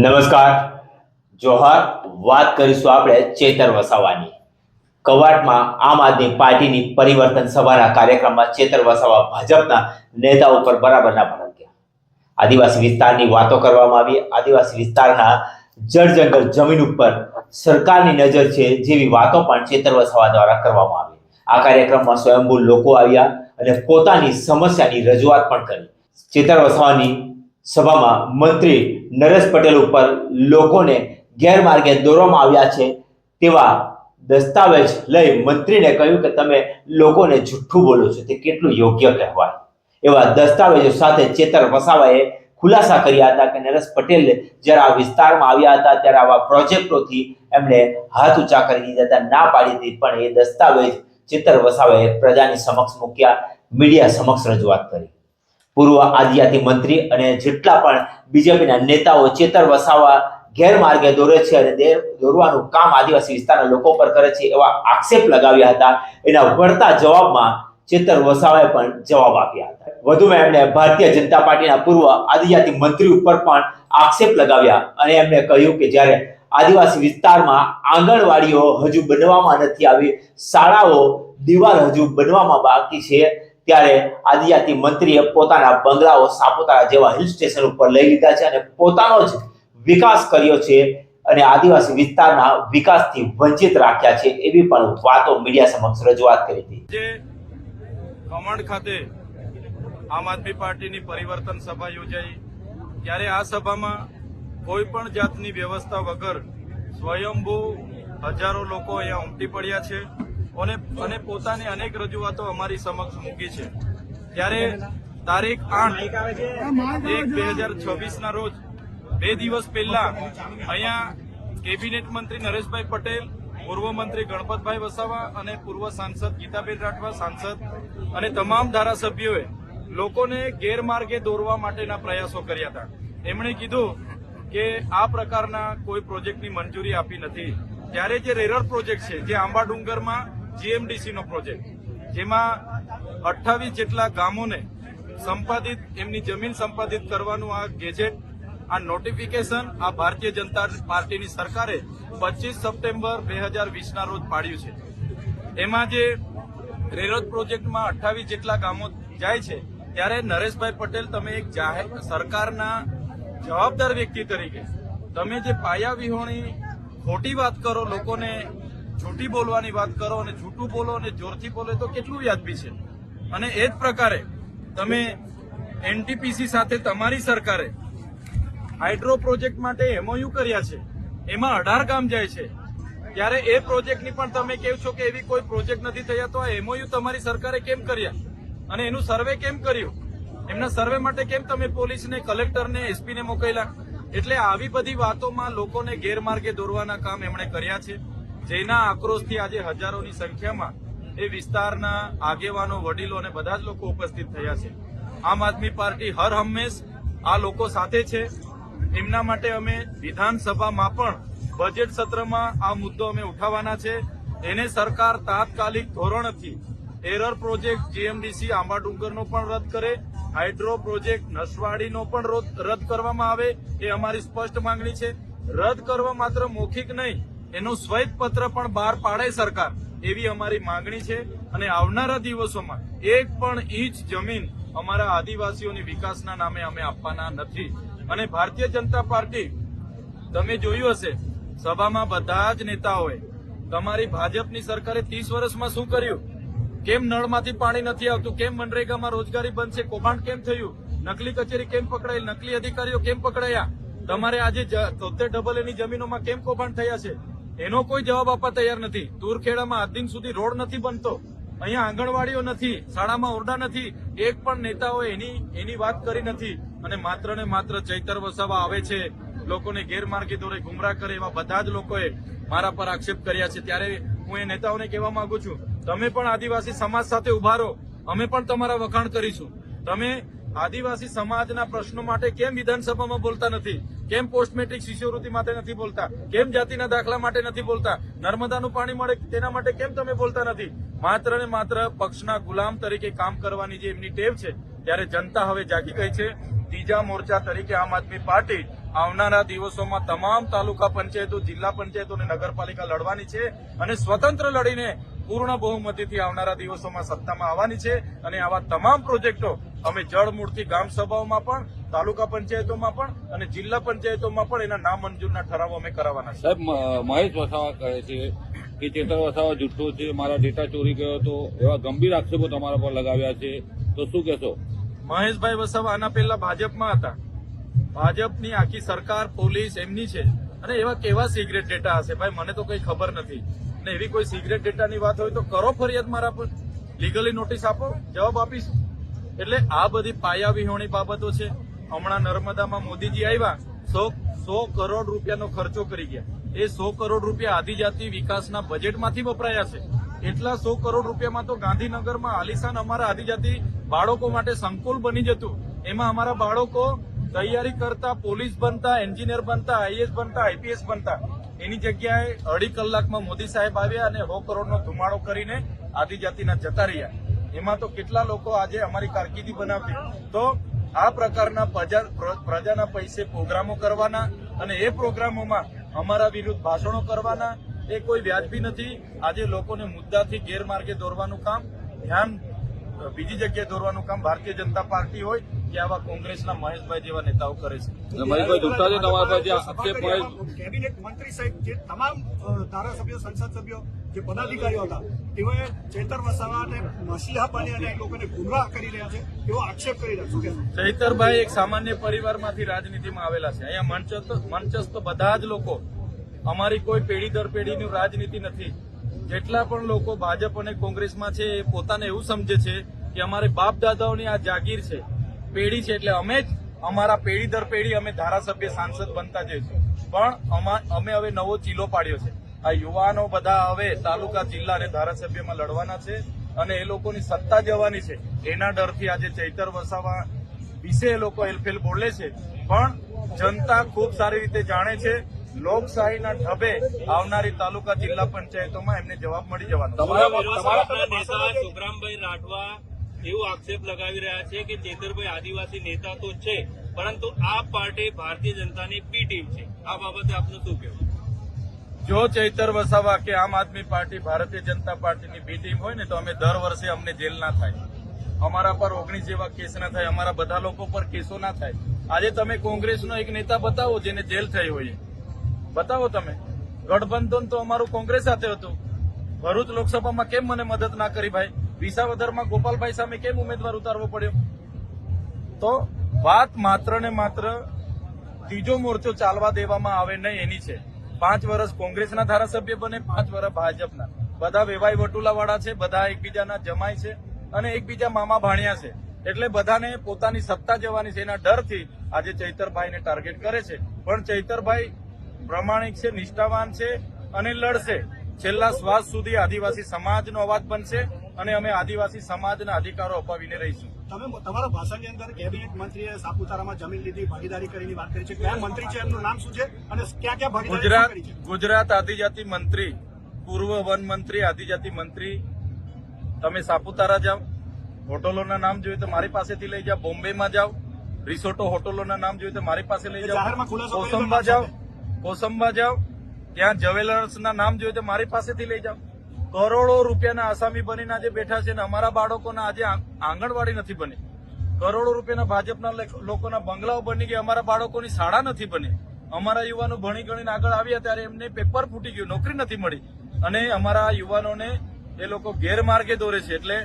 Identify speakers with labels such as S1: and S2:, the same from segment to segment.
S1: નમસ્કાર. જોહાર, વાત કરીશું આપણે ચેતર વસાવાની. કવાટમાં આમ આદમી પાર્ટીની પરિવર્તન સભાના કાર્યક્રમમાં ચેતર વસાવા ભાજપના નેતા ઉપર બરાબરના ભડક્યા આદિવાસી વિસ્તારની વાતો કરવામાં આવી. આદિવાસી વિસ્તારના જળ જંગલ જમીન ઉપર સરકારની નજર છે જેવી વાતો પણ ચેતર વસાવા દ્વારા કરવામાં આવી. આ કાર્યક્રમમાં સ્વયંભૂ લોકો આવ્યા અને પોતાની સમસ્યાની રજૂઆત પણ કરી. ચેતર વસાવાની સભામાં મંત્રી નરેશ પટેલ ઉપર લોકોને ગેરમાર્ગે દોરવામાં આવ્યા છે તેવા દસ્તાવેજ લઈ મંત્રીને કહ્યું કે તમે લોકોને જુઠ્ઠું બોલો છો. તે કેટલું યોગ્ય કહેવાય? એવા દસ્તાવેજો સાથે ચેતર વસાવાએ ખુલાસા કર્યા હતા કે નરેશ પટેલ જ્યારે આ વિસ્તારમાં આવ્યા હતા ત્યારે આવા પ્રોજેક્ટોથી એમણે હાથ ઊંચા કરી દીધા હતા. ના પાડી હતી, પણ એ દસ્તાવેજ ચેતર વસાવાએ પ્રજાની સમક્ષ મૂક્યા, મીડિયા સમક્ષ રજૂઆત કરી. પૂર્વ આદિજાતિ મંત્રી અને જેટલા પણ બીજેપીના નેતાઓ ચેતર વસાવા ગેરમાર્ગે દોરે છે અને દોરવાનું કામ આદિવાસી વિસ્તારના લોકો પર કરે છે એવા આક્ષેપ લગાવ્યા હતા. એના વળતા જવાબમાં ચેતર વસાવાએ પણ જવાબ આપ્યા હતા. વધુમાં એમણે ભારતીય જનતા પાર્ટીના પૂર્વ આદિજાતિ મંત્રી ઉપર પણ આક્ષેપ લગાવ્યા અને એમણે કહ્યું કે જ્યારે આદિવાસી વિસ્તારમાં આંગણવાડીઓ હજુ બનવામાં નથી આવી, શાળાઓ, દિવાલ હજુ બનવામાં બાકી છે ત્યારે આદિજાતિ મંત્રીએ પોતાના બંગલાઓ સાપુતારા જેવા હિલ સ્ટેશન ઉપર લઈ લીધા છે અને પોતાનો જ વિકાસ કર્યો છે અને આદિવાસી વિસ્તારના વિકાસથી વંચિત રાખ્યા છે એવી પણ વાતો મીડિયા સમક્ષ રજૂઆત કરી હતી.
S2: ખમણ ખાતે આમ આદમી પાર્ટીની પરિવર્તન સભા યોજાઈ. ત્યારે આ સભામાં કોઈ પણ જાતની વ્યવસ્થા વગર સ્વયંભૂ હજારો લોકો અહીંયા ઉમટી પડ્યા છે. અને અને પોતાની અનેક રજૂઆતો અમારી સમક્ષ મૂકી છે. ત્યારે તારીખ આઠ એક બે હજાર છવ્વીસના રોજ, બે દિવસ પહેલા અહીંયા કેબિનેટ મંત્રી નરેશભાઈ પટેલ, પૂર્વ મંત્રી ગણપતભાઈ વસાવા અને પૂર્વ સાંસદ ગીતાબેન રાઠવા, સાંસદ અને તમામ ધારાસભ્યોએ લોકોને ગેરમાર્ગે દોરવા માટેના પ્રયાસો કર્યા હતા. એમણે કીધું કે આ પ્રકારના કોઈ પ્રોજેક્ટની મંજૂરી આપી નથી. ત્યારે જે રેરર પ્રોજેક્ટ છે, જે આંબા ડુંગરમાં જીએમડીસી નો પ્રોજેક્ટ, જેમાં અઠ્ઠાવીસ જેટલા ગામોને સંપાદિત, એમની જમીન સંપાદિત કરવાનું આ ગેજેટ, આ નોટિફિકેશન આ ભારતીય જનતા પાર્ટીની સરકારે પચીસ સપ્ટેમ્બર બે હજાર વીસના રોજ પાડ્યું છે. એમાં જે રેરોજ પ્રોજેક્ટમાં અઠ્ઠાવીસ જેટલા ગામો જાય છે, ત્યારે નરેશભાઈ પટેલ, તમે એક જાહેર, સરકારના જવાબદાર વ્યક્તિ તરીકે, તમે જે પાયા વિહોણી ખોટી વાત કરો લોકોને જૂઠી બોલવાની વાત કરો અને જૂઠું બોલો અને જોરથી બોલો તો કેટલું વ્યાજબી છે. અને એ જ પ્રકારે તમે એનટીપીસી સાથે તમારી સરકારે હાઇડ્રો પ્રોજેક્ટ માટે એમઓયુ કર્યા છે, એમાં અઢાર ગામ જાય છે. ત્યારે એ પ્રોજેક્ટની પણ તમે કહો છો કે એવી કોઈ પ્રોજેક્ટ નથી થયા, તો આ એમઓયુ તમારી સરકારે કેમ કર્યા? અને એનું સર્વે કેમ કર્યું? એમના સર્વે માટે કેમ તમે પોલીસને, કલેક્ટરને, એસપીને મોકલ્યા? એટલે આવી બધી વાતોમાં લોકોને ગેરમાર્ગે દોરવાના કામ એમણે કર્યા છે. જેના આક્રોશથી આજે હજારોની સંખ્યામાં એ વિસ્તારના આગેવાનો, વડીલો અને બધા જ લોકો ઉપસ્થિત થયા છે. આમ આદમી પાર્ટી હર હંમેશ આ લોકો સાથે છે. એમના માટે અમે વિધાનસભામાં પણ બજેટ સત્રમાં આ મુદ્દો અમે ઉઠાવવાના છે. એને સરકાર તાત્કાલિક ધોરણથી એરર પ્રોજેક્ટ જીએમડીસી આંબાડુંગરનો પણ રદ કરે, હાઇડ્રો પ્રોજેક્ટ નસવાડીનો પણ રોદ- કરવામાં આવે એ અમારી સ્પષ્ટ માંગણી છે. રદ કરવા માત્ર મૌખિક નહીં એનું શ્વેત પત્ર પણ બહાર પાડે સરકાર, એવી અમારી માંગણી છે. અને આવનારા દિવસોમાં એક પણ ઇંચ જમીન અમારા આદિવાસીઓની વિકાસના નામે અમે આપવાના નથી. અને ભારતીય જનતા પાર્ટી, તમે જોયું હશે, સભામાં બધા જ નેતાઓએ તમારી ભાજપની સરકારે ત્રીસ વર્ષમાં શું કર્યું? કેમ નળમાંથી પાણી નથી આવતું? કેમ મનરેગામાં રોજગારી બંધ છે કૌભાંડ કેમ થયું? નકલી કચેરી કેમ પકડાઈ? નકલી અધિકારીઓ કેમ પકડાયા? તમારે આજે તોતેર ડબલ એની જમીનોમાં કેમ કૌભાંડ થયા છે? એનો કોઈ જવાબ આપવા તૈયાર નથી. તુરખેડામાં આજ દિન સુધી રોડ નથી બનતો. અહીંયા આંગણવાડીઓ નથી, શાળામાં ઓરડા નથી. એક પણ નેતાઓ એની એની વાત કરી નથી. અને માત્ર ને માત્ર ચૈતર વસાવા આવે છે. લોકોને ગેરમાર્ગે દોરે ગુમરાહ કરે એવા બધા જ લોકોએ મારા પર આક્ષેપ કર્યા છે. ત્યારે હું એ નેતાઓને કહેવા માંગુ છું, તમે પણ આદિવાસી સમાજ સાથે ઊભા રહો. અમે પણ તમારા વખાણ કરીશું. તમે આદિવાસી સમાજના પ્રશ્નો માટે કેમ વિધાનસભામાં બોલતા નથી? કેમ પોસ્ટ મેટ્રિક શિષ્યવૃત્તિ માટે નથી બોલતા? કેમ જાતિના દાખલા માટે નથી બોલતા? નર્મદાનું પાણી મળે તેના માટે કેમ તમે બોલતા નથી? માત્ર ને માત્ર પક્ષના ગુલામ તરીકે કામ કરવાની જે એમની ટેવ છે, ત્યારે જનતા હવે જાગી ગઈ છે. ત્રીજા મોરચા તરીકે આમ આદમી પાર્ટી આવનારા દિવસોમાં તમામ તાલુકા પંચાયતો, જિલ્લા પંચાયતો અને નગરપાલિકા લડવાની છે અને સ્વતંત્ર લડીને પૂર્ણ બહુમતીથી આવનારા દિવસોમાં સત્તામાં આવવાની છે અને આવા તમામ પ્રોજેક્ટો અમે જળમૂળથી ગામ સભાઓમાં પણ તાલુકા પંચાયતોમાં પણ અને જિલ્લા પંચાયતોમાં પણ એના નામંજૂરના ઠરાવો અમે કરાવવાના છે
S3: સાહેબ મહેશ વસાવા કહે છે કે ચેતર વસાવા જુઠ્ઠો છે મારા ડેટા ચોરી ગયો હતો એવા ગંભીર આક્ષેપો તમારા પર લગાવ્યા છે. તો શું કહેશો?
S2: મહેશભાઈ વસાવા આના પહેલા ભાજપમાં હતા. ભાજપની આખી સરકાર પોલીસ એમની છે. અને એવા કેવા સિગરેટ ડેટા હશે? ભાઈ મને તો કઈ ખબર નથી. ને એવી કોઈ સિગરેટ ડેટાની વાત હોય તો કરો ફરિયાદ મારા પર. લીગલી નોટિસ આપો જવાબ આપીશું. એટલે આ બધી પાયાવિહોણી બાબતો છે. હમણાં નર્મદામાં મોદીજી આવ્યા, સો સો કરોડ રૂપિયાનો ખર્ચો કરી ગયા. એ સો કરોડ રૂપિયા આદિજાતિ વિકાસના બજેટમાંથી વપરાયા છે. એટલા સો કરોડ રૂપિયામાં તો ગાંધીનગરમાં આલિશાન અમારા આદિજાતિ બાળકો માટે સંકુલ બની જતું. એમાં અમારા બાળકો તૈયારી કરતા, પોલીસ બનતા, એન્જિનિયર બનતા આઈએસ બનતા, આઈપીએસ બનતા. એની જગ્યાએ અઢી કલાકમાં મોદી સાહેબ આવ્યા અને સો કરોડનો ધુમાડો કરીને આદિજાતિના જતા રહ્યા. એમાં તો કેટલા લોકો આજે અમારી કારકિર્દી બનાવતી તો આ પ્રકારના પ્રજા પ્ર- પ્રજાના પૈસે પ્રોગ્રામો કરવાના અને એ પ્રોગ્રામોમાં અમારા વિરુદ્ધ ભાષણો કરવાના. એ કોઈ વ્યાજબી નથી. આજે લોકોને મુદ્દાથી ગેરમાર્ગે દોરવાનું કામ, ધ્યાન બીજી જગ્યાએ દોરવાનું કામ ભારતીય જનતા પાર્ટી હોય કે આવા કોંગ્રેસના મહેશભાઈ જેવા નેતાઓ કરે છે.
S3: મહેશભાઈ છે તમારા પર જે આક્ષેપ મહેશ
S4: કેબિનેટ મંત્રી સાહેબ જે તમામ ધારાસભ્યો સંસદ સભ્યો જે પદાધિકારીઓ હતા તેઓએ ચેતર વસાવા અને મસીહા બની અને લોકોને ગુમરાહ કરી રહ્યા છે એવો આક્ષેપ કરી રહ્યા શું
S2: ચૈતરભાઈ એક સામાન્ય પરિવારમાંથી રાજનીતિમાં આવેલા છે. અહીંયા મંચસ્થ મંચસ્થ બધા જ લોકો અમારી કોઈ પેઢી દર પેઢીની રાજનીતિ નથી. જેટલા પણ લોકો ભાજપ અને કોંગ્રેસમાં છે એ પોતાને એવું સમજે છે કે અમારે બાપ દાદાઓની આ જાગીર છે. પેઢી છે એટલે અમે જ અમારા પેઢી દર પેઢી અમે ધારાસભ્ય સાંસદ બનતા જઈશું પણ અમા- હવે નવો ચીલો પાડ્યો છે આ યુવાનો બધા હવે તાલુકા જિલ્લા અને ધારાસભ્યમાં લડવાના છે અને એ લોકોની સત્તા જવાની છે એના ડરથી આજે ચૈતર વસાવા વિશે એ લોકો હેલફેલ બોલે છે પણ જનતા ખૂબ સારી રીતે જાણે છે લોકશાહીના ઢબે આવનારી તાલુકા જિલ્લા પંચાયતોમાં એમને જવાબ મળી જવાનો.
S3: તમારા
S5: રાઠવા એવું આક્ષેપ લગાવી રહ્યા છે કે ચેતરભાઈ આદિવાસી નેતા તો છે, પરંતુ આ પાર્ટી ભારતીય જનતાની પી ટીમ છે. આ બાબતે આપનું શું કહેવું?
S2: જો ચૈતર વસાવા કે આમ આદમી પાર્ટી ભારતીય જનતા પાર્ટીની બી ટીમ હોય ને, તો અમે દર વર્ષે અમને જેલ ના થાય. અમારા પર ઓગણીસ જેવા કેસ ના થાય, અમારા બધા લોકો પર કેસો ના થાય. આજે તમે કોંગ્રેસનો એક નેતા બતાવો જેને જેલ થઈ હોય. બતાવો તમે. ગઠબંધન તો અમારું કોંગ્રેસ સાથે હતું. ભરૂચ લોકસભામાં કેમ મને મદદ ના કરી ભાઈ? વિસાવદરમાં ગોપાલભાઈ સામે કેમ ઉમેદવાર ઉતારવો પડ્યો? તો વાત માત્ર ને માત્ર ત્રીજો મોરચો ચાલવા દેવામાં આવે નહીં, એની છે. પાંચ વર્ષ કોંગ્રેસના ધારાસભ્ય બને, પાંચ વર્ષ ભાજપના. બધા વેવાઈ વટુલાવાળા છે, બધા એકબીજાના જમાય છે અને એકબીજા મામા ભાણિયા છે. એટલે બધાને પોતાની સત્તા જવાની છે, એના ડરથી આજે ચૈતરભાઈને ટાર્ગેટ કરે છે. પણ ચૈતરભાઈ પ્રમાણિક છે, નિષ્ઠાવાન છે અને લડશે. છેલ્લા શ્વાસ સુધી આદિવાસી સમાજનો અવાજ બનશે. અને અમે આદિવાસી સમાજના અધિકારો અપાવીને રહીશું.
S4: તમે તમારા ભાષણની અંદર કેબિનેટ મંત્રીએ સાપુતારામાં જમીન લીધી ભાગીદારી કરીને વાત કરી છે. કયા મંત્રી છે? એમનું નામ શું છે? અને ક્યાં ક્યાં
S2: ગુજરાત ગુજરાત આદિજાતિ મંત્રી પૂર્વ વન મંત્રી આદિજાતિ મંત્રી તમે સાપુતારા જાઓ. હોટલોના નામ જોઈએ તો મારી પાસેથી લઈ જાઓ. બોમ્બેમાં જાઓ. રિસોર્ટો હોટલોના નામ જોઈએ તો મારી પાસે લઈ જાઓ. કોસંબા જાઓ. કોસંબા જાઓ. ત્યાં જ્વેલર્સના નામ જોઈએ તો મારી પાસેથી લઈ જાઓ. કરોડો રૂપિયાના આસામી બનીને આજે બેઠા છે ને અમારા બાળકોના આજે આંગ- આંગણવાડી નથી બની. કરોડો રૂપિયાના ભાજપના લોકોના બંગલાઓ બની ગયા, અમારા બાળકોની શાળા નથી બની. અમારા યુવાનો ભણી ગણીને આગળ આવ્યા ત્યારે એમને પેપર ફૂટી ગયું, નોકરી નથી મળી. અને અમારા યુવાનોને એ લોકો ગેરમાર્ગે દોરે છે. એટલે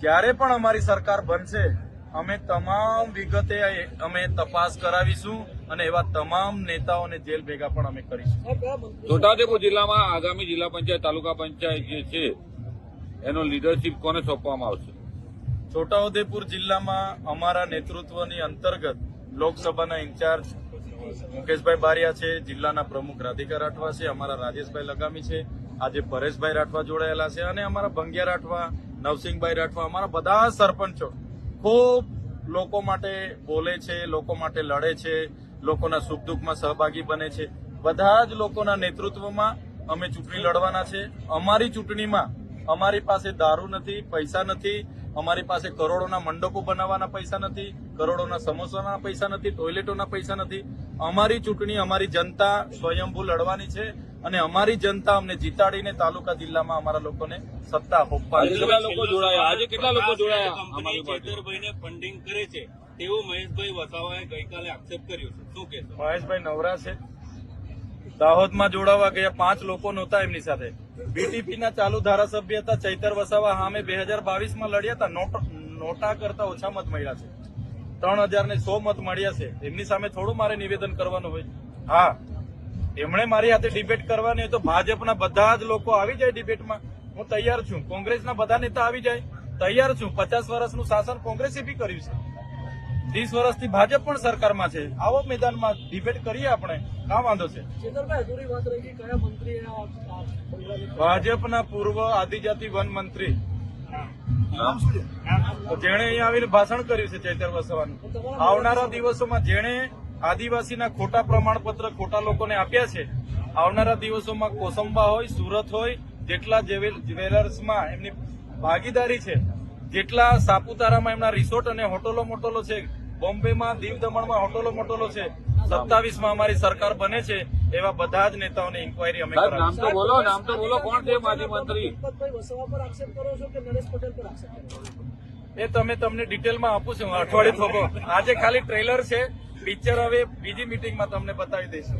S2: જ્યારે પણ અમારી સરકાર બનશે, અમે તમામ વિગતે અમે તપાસ કરાવીશું. અને એવા તમામ નેતાઓને જેલ ભેગા પણ અમે કરીશું.
S3: છોટાઉદેપુર જિલ્લામાં આગામી જિલ્લા પંચાયત તાલુકા પંચાયત જે છે એનો લીડરશીપ કોને સોંપવામાં આવશે?
S2: છોટાઉદેપુર જિલ્લામાં અમારા નેતૃત્વની અંતર્ગત લોકસભાના ઇન્ચાર્જ મુકેશભાઈ બારિયા છે જિલ્લાના પ્રમુખ રાધિકા રાઠવા છે અમારા રાજેશભાઈ લગામી છે આજે પરેશભાઈ રાઠવા જોડાયેલા છે અને અમારા ભંગિયા રાઠવા નવસિંહભાઈ રાઠવા અમારા બધા સરપંચો ખૂબ લોકો માટે બોલે છે લોકો માટે લડે છે લોકોના સુખ દુઃખમાં સહભાગી બને છે. બધા જ લોકોના નેતૃત્વમાં અમે ચૂંટણી લડવાના છે. અમારી ચૂંટણીમાં અમારી પાસે દારૂ નથી પૈસા નથી અમારી પાસે કરોડોના મંડપો બનાવવાના પૈસા નથી કરોડોના સમોસાના પૈસા નથી ટોયલેટોના પૈસા નથી. અમારી ચૂંટણી અમારી જનતા સ્વયંભૂ લડવાની છે અને અમારી જનતા અમને જીતાડીને તાલુકા જિલ્લામાં અમારા લોકોને સત્તા હોપવા
S3: કેટલા લોકો જોડાયા? આજે કેટલા લોકો જોડાયા? અમારી
S5: ફંડિંગ કરે છે. તેવું મહેશભાઈ વસાવાએ ગઈકાલે આક્ષેપ કર્યો છે. શું કે
S2: મહેશભાઈ નવરા છે. દાહોદમાં જોડાવા ગયા પાંચ લોકો નહોતા એમની સાથે. બીટીપીના ચાલુ ધારાસભ્ય હતા ચૈતર વસાવા સામે બે હજાર બાવીસમાં લડ્યા હતા. નોટા કરતા ઓછા મત મળ્યા છે. ત્રણ હજાર ને સો મત મળ્યા છે. એમની સામે થોડું મારે નિવેદન કરવાનું હોય. હા, એમણે મારી સાથે ડિબેટ કરવાની હોય તો ભાજપના બધા જ લોકો આવી જાય ડિબેટમાં હું તૈયાર છું. કોંગ્રેસના બધા નેતા આવી જાય. તૈયાર છું. પચાસ વર્ષનું શાસન કોંગ્રેસે બી કર્યું છે. ત્રીસ વર્ષથી ભાજપ પણ સરકારમાં છે. આવો મેદાનમાં ડિબેટ કરીએ આપણે. કા વાંધો છે? ભાજપના પૂર્વ આદિજાતિ વન મંત્રી. જેણે અહીંયા આવીને ભાષણ કર્યું છે ચૈતર વસાવાનું. આવનારા દિવસોમાં જેણે આદિવાસીના ખોટા પ્રમાણપત્ર ખોટા લોકોને આપ્યા છે આવનારા દિવસોમાં કોસંબા હોય સુરત હોય જેટલા જેવેલ- જ્વેલર્સમાં એમની ભાગીદારી છે જેટલા સાપુતારામાં એમના રિસોર્ટ અને હોટલો મોટલો છે બોમ્બેમાં દીવ દમણમાં હોટલો મોટલો છે. સત્તાવીસમાં અમારી સરકાર બને છે એવા બધા જ નેતાઓની ઇન્કવાયરી અમે
S3: નામ તો બોલો નામ તો બોલો કોણ છે માજી મંત્રી?
S2: એ તમે તમને ડિટેલમાં આપું છું અઠવાડિયે થોકો આજે ખાલી ટ્રેલર છે પિક્ચર હવે બીજી મિટિંગમાં તમને બતાવી દઈશું.